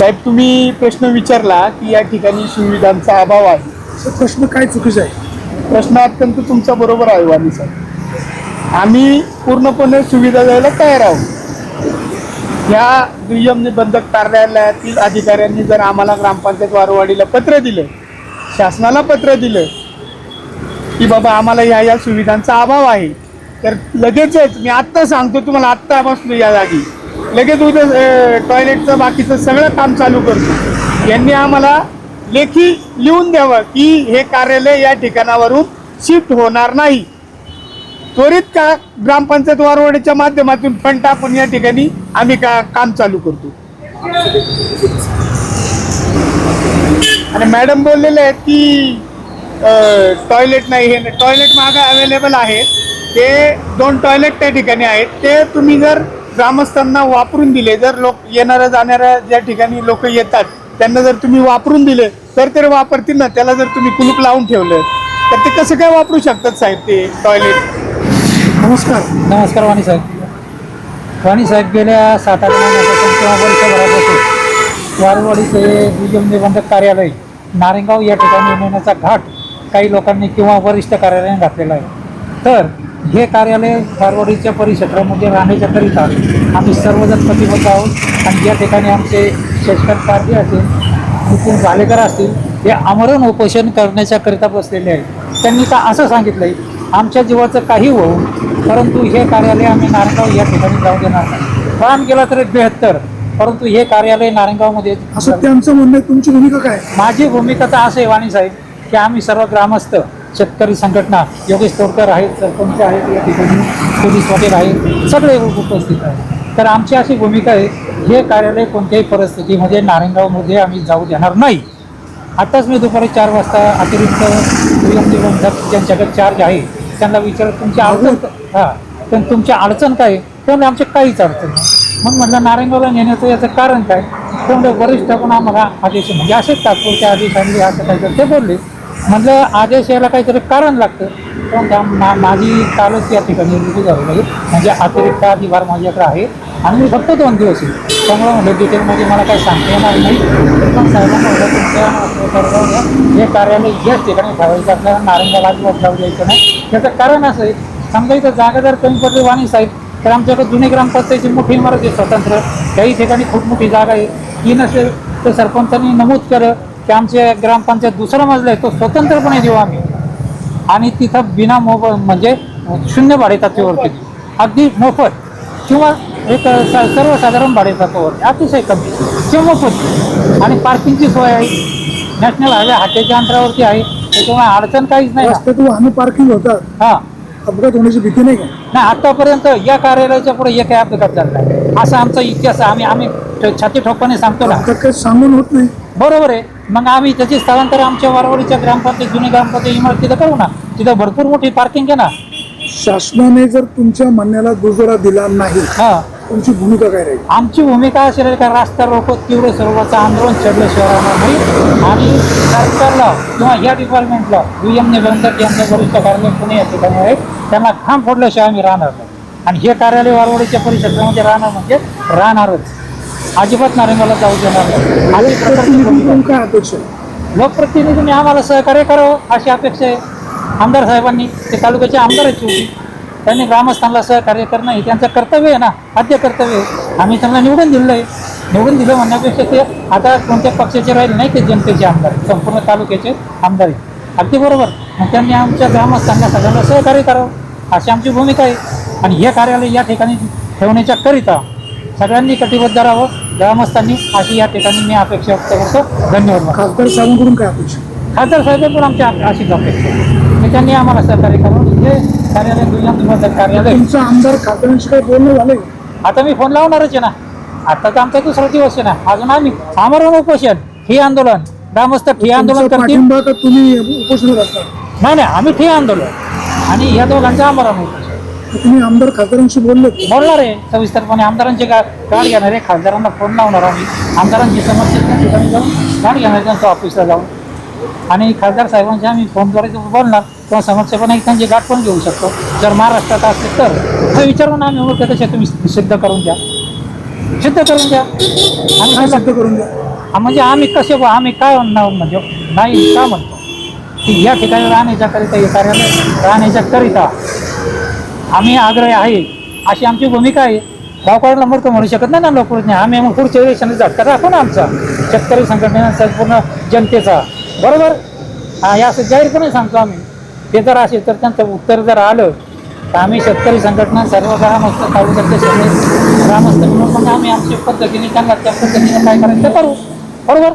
साहेब तुम्ही प्रश्न विचारला की या ठिकाणी सुविधांचा अभाव आहे. प्रश्न काय चुकीचा आहे? प्रश्न अत्यंत तुमचा बरोबर आहे वाणी साहेब. आम्ही पूर्णपणे सुविधा द्यायला तयार आहोत. या दुय्यम निबंधक कार्यालयातील अधिकाऱ्यांनी जर आम्हाला ग्रामपंचायत वारवाडीला पत्र दिलं शासनाला पत्र दिलं की बाबा आम्हाला या या सुविधांचा अभाव आहे तर लगेचच मी आत्ता सांगतो तुम्हाला आत्ता बसलो या जागी. लगेच उद्या टॉयलेटचं बाकीचं सगळं काम चालू करतो. यांनी आम्हाला लेखी लिहून द्यावं की हे कार्यालय या ठिकाणावरून शिफ्ट होणार नाही. त्वरित का ग्रामपंचायत वारवाडीच्या माध्यमातून फंड टाकून या ठिकाणी आम्ही का काम चालू करतो? आणि मॅडम बोललेले आहेत की टॉयलेट नाही हे नाही. टॉयलेट मागं अवेलेबल आहे ते दोन टॉयलेट त्या ठिकाणी आहेत. ते तुम्ही जर ग्रामस्थांना वापरून दिले. जर लोक येणाऱ्या जाणाऱ्या ज्या ठिकाणी लोक येतात त्यांना जर तुम्ही वापरून दिले तर ते वापरतील ना. त्याला जर तुम्ही कुलूप लावून ठेवलं तर ते कसं काय वापरू शकतात साहेब ते टॉयलेट नमस्कार. नमस्कार वाणी साहेब. वाणी साहेब गेल्या सात आठ महिन्यापासून किंवा वर्षभरापासून वारवाडीचे दुय्यम निबंधक कार्यालय नारेगाव या ठिकाणी नेण्याचा घाट काही लोकांनी किंवा वरिष्ठ कार्यालयाने घातलेला आहे. तर हे कार्यालय वारवाडीच्या परिक्षेत्रामध्ये राहण्याच्याकरिता आम्ही सर्वजण प्रतिबद्ध आहोत. आणि या ठिकाणी आमचे शशिकांत पारधी असेल नितीन भालेकर असतील हे आमरण उपोषण करण्याच्याकरिता बसलेले आहेत. त्यांनी का असं सांगितलं आहे आमच्या जीवाचं काही होऊन परंतु हे कार्यालय आम्ही नारायणगाव या ठिकाणी जाऊ देणार नाही. प्राण गेला तर बेहत्तर परंतु हे कार्यालय नारायणगावमध्ये असं त्यांचं म्हणणं तुमची भूमिका काय? माझी भूमिका तर असं आहे वाणी साहेब की आम्ही सर्व ग्रामस्थ शेतकरी संघटना योगेश तोडकर आहेत सरपंच आहेत या ठिकाणी पोलीस पाटील आहेत सगळे उपस्थित आहेत. तर आमची अशी भूमिका आहे हे कार्यालय कोणत्याही परिस्थितीमध्ये नारायणगावमध्ये आम्ही जाऊ देणार नाही. आत्ताच मी दुपारी चार वाजता अतिरिक्त ज्यांच्याकडे चार्ज आहे त्यांना विचारत तुमची अडचण हां हा पण तुमची अडचण काय? आहे? तर म्हणले, आमची काहीच अडचण नाही. मग म्हटलं नारायणगावला नेण्याचं याचं कारण काय? तर वरिष्ठ पण आम्हाला आदेश म्हणजे असेच तात्पुरते आदेश आणले असं काहीतरी ते बोलले. म्हटलं आदेश यायला काहीतरी कारण लागतं. पण त्या मा माझी कालच या ठिकाणी रुजू झाली नाही म्हणजे अतिरिक्त अधिभार माझ्याकडे आहे. आणि मी फक्त दोन दिवस आहे त्यामुळे म्हटलं डिटेलमध्ये मला काही सांगता येणार नाही. पण साहेबांना म्हणलं तुमच्या हे कार्यालय याच ठिकाणी ठेवायचं आपल्याला नारंगाला बदलाव द्यायचं नाही. त्याचं कारण असं आहे. समजा इथं जागा जर कमी पडली वाणी साहेब. तर आमच्याकडे जुने ग्रामपंचायतीची मोठी इमारत आहे स्वतंत्र. काही ठिकाणी खूप मोठी जागा आहे. ती नसेल तर सरपंचांनी नमूद केलं. की आमचे ग्रामपंचायत दुसरा मजला आहे तो स्वतंत्रपणे देऊ आम्ही. आणि तिथं बिना मोब म्हणजे शून्य भाडे तत्वावरती अगदी मोफत. किंवा एक सर्वसाधारण भाडे तत्वावरती अतिशय कमी. किंवा मोफत. आणि पार्किंगची सोय आहे. नॅशनल हायवे हाटेच्या अंतरावरती आहे. त्याच्यामुळे अडचण काहीच नाही. वाहनं पार्किंग होतात. हां. अपघात होण्याची भीती नाही का? नाही आतापर्यंत या कार्यालयाच्या पुढे एक अपघात झाला असा आमचा इतिहास आहे. आम्ही आम्ही छाती ठोकपणे सांगतो ना. सांगून होत नाही. बरोबर आहे. मग आम्ही त्याची स्थलांतर आमच्या वारवाडीच्या ग्रामपंचायत जुनी ग्रामपंचायत इमारत तिथं करू ना. तिथं भरपूर मोठी पार्किंग आहे ना. शासनाने जर तुमच्या म्हणण्याला दुजोरा दिला नाही हां. तुमची भूमिका काय राहील? आमची भूमिका असेल आहे का रस्ता रोको तीव्र स्वरूपाचं आंदोलन राहणार नाही आणि सरकारला किंवा या डिपार्टमेंटला दुय्यम निबंधक यांचं वरिष्ठ कार्यालय पुणे या ठिकाणी आहे. त्यांना खांब फोडल्याशिवाय आम्ही राहणार नाही. आणि हे कार्यालय वारवडीच्या परिसरामध्ये राहणार म्हणजे राहणारच. अजिबात नारेंगाला जाऊ देणार नाही. अशी प्रकारची भूमिका लोकप्रतिनिधीकडून काय अपेक्षा आहे? लोकप्रतिनिधींनी आम्हाला सहकार्य करावं अशी अपेक्षा आहे. आमदार साहेबांनी ते तालुक्याचे आमदार आहेत शेवटी. त्यांनी ग्रामस्थांना सहकार्य करणं हे त्यांचं कर्तव्य आहे ना आद्य कर्तव्य आहे. आम्ही त्यांना निवडून दिलं आहे. निवडून दिलं म्हणण्यापेक्षा ते आता कोणत्या पक्षाचे राहिले नाही ते जनतेचे आमदार आहेत. संपूर्ण तालुक्याचे आमदार आहेत. अगदी बरोबर. मग त्यांनी आमच्या ग्रामस्थांना सगळ्यांना सहकार्य करावं. अशी आमची भूमिका आहे. आणि हे कार्यालय या ठिकाणी ठेवण्याच्या करिता सगळ्यांनी कटिबद्ध राहावं. ग्रामस्थांनी अशी या ठिकाणी मी अपेक्षा व्यक्त करतो. धन्यवाद. खासदार साहेबांकडून काय अपेक्षा? खासदार साहेब पण आमच्या अशीच अपेक्षा. की त्यांनी आम्हाला सहकार्य करावं. हे कार्यालय दुय्यम कार्यालय. तुमचं आमदार खासदारांशी काही बोलणं झालंय? का? आता मी फोन लावणारच आहे ना. आता तर आमचा दुसरा दिवस आहे ना. अजून आम्ही आमरण उपोषण. हे आंदोलन. ग्रामस्थ ठिय आंदोलन करतील. तुम्ही उपोषणात असता. नाही नाही. आम्ही ठिय आंदोलन. आणि या दोघांचं आमरण उपोषण. तुम्ही आमदार खासदारांशी बोलले. बोलणार आहे. सविस्तरपणे आमदारांचे गा गाठ घेणार आहे खासदारांना फोन लावणार आम्ही. आमदारांची समस्या त्या ठिकाणी जाऊन गाठ घेणार आहे त्यांच्या ऑफिसला जाऊन. आणि खासदार साहेबांशी आम्ही फोनद्वारे बोलणार किंवा समस्यापणे त्यांची गाठ पण घेऊ शकतो. जर महाराष्ट्रात असते तर. हे विचारून आम्ही म्हणतो तसे तुम्ही सिद्ध करून द्या. सिद्ध करून द्या. आम्ही सिद्ध करून द्या. म्हणजे आम्ही कसे आम्ही काय म्हणजे? नाही का म्हणतो? की या ठिकाणी राहण्याच्या करिता हे कार्यालय राहण्याच्या करिता आम्ही आग्रही आहे. अशी आमची भूमिका आहे. गावकऱ्याला मरतो म्हणू शकत नाही ना लोकप्रतिनिधी आम्ही मग पुढच्या इलेक्शन झटका राखू ना आमचा. शेतकरी संघटनेचा संपूर्ण जनतेचा. बरोबर? हा हे असं जाहीरपणे सांगतो आम्ही. ते जर असेल तर त्यांचं उत्तर जर आलं तर आम्ही शेतकरी संघटना सर्व ग्रामस्थ तालुक्यातले सगळे ग्रामस्थ मिळून आम्ही आमच्या पद्धतीने त्यांना त्या पद्धतीने काय करायचं ते करू. बरोबर?